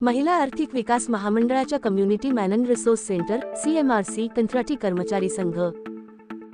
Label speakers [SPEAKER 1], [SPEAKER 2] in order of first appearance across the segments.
[SPEAKER 1] महिला आर्थिक विकास महामंडळाच्या community man and resource centre CMRC कंत्राटी कर्मचारी संघ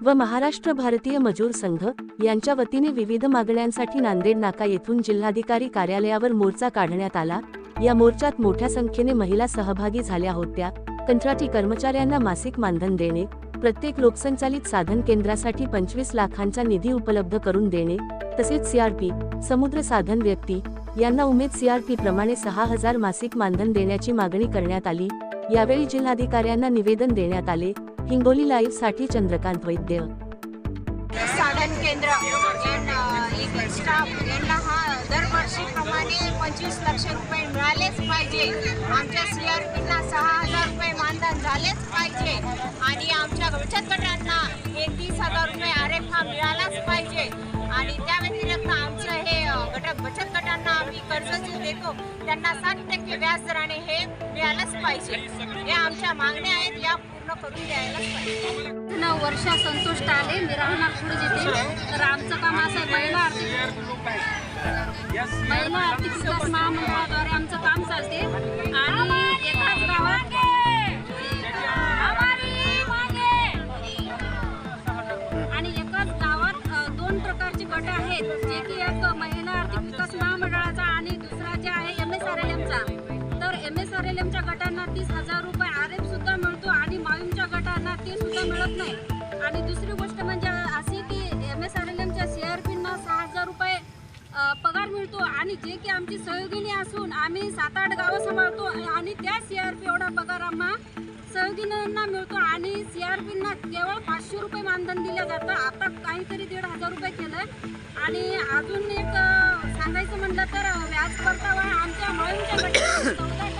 [SPEAKER 1] व महाराष्ट्र भारतीय मजूर संघ यांच्या वतीने विविध मागण्यांसाठी नांदेड नाका येथून जिल्हाधिकारी कार्यालयावर मोर्चा काढण्यात आला. या मोर्चात मोठ्या संख्येने महिला सहभागी झाल्या होत्या. कंत्राटी कर्मचाऱ्यांना मासिक मानधन देणे प्रत्येक लोकसंचालित साधन केंद्रासाठी पंचवीस लाखांचा निधी उपलब्ध करून देणे तसेच सीआरपी समुद्र साधन व्यक्ती यांना उमेद सीआरपी प्रमाणे सहा हजार मासिक मानधन देण्याची मागणी करण्यात आली. यावेळी जिल्हाधिकाऱ्यांना निवेदन देण्यात आले. हिंगोली लाईव्हसाठी चंद्रकांत वैद्य.
[SPEAKER 2] साधन केंद्र यांना uh, एक हा दरवर्षीप्रमाणे पंचवीस लक्ष रुपये मिळालेच पाहिजे. आमच्या सी आर पीला सहा हजार रुपये मानधन झालेच पाहिजे. आणि आमच्या बचत गटांना एकतीस हजार रुपये आर मिळालाच पाहिजे. आणि त्या व्यतिरिक्त आमचं हे गट बचत गट आम्ही कर्ज जे देतो त्यांना सात टक्के व्याज दराने हे मिळालंच पाहिजे. या आमच्या मागण्या आहेत या पूर्ण करून द्यायलाच पाहिजे.
[SPEAKER 3] नाव वर्षा संतोष टाले मी राहणार पुढे येते तर आमचं काम असं महिला आर्थिक महिला आर्थिक एल एमच्या गटांना तीस हजार रुपये आर एफ सुद्धा मिळतो आणि मायूमच्या गटांना ते सुद्धा मिळत नाही. आणि दुसरी गोष्ट म्हणजे अशी की एम एस आर एल एमच्या सी आर पींना सहा हजार रुपये पगार मिळतो आणि जे की आमची सहयोगिनी असून आम्ही सात आठ गावं सांभाळतो आणि त्या सी आर पी एवढा पगार आम्हा सहयोगिनींना मिळतो आणि सी आर पींना केवळ पाचशे रुपये मानधन दिलं जातं. आता काहीतरी दीड हजार रुपये केलं आणि अजून एक सांगायचं म्हटलं तर व्याज परतावा आमच्या मळूनच्या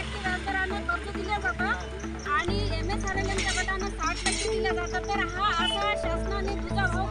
[SPEAKER 3] जातं तर हा असा शासनाने तुझा भाव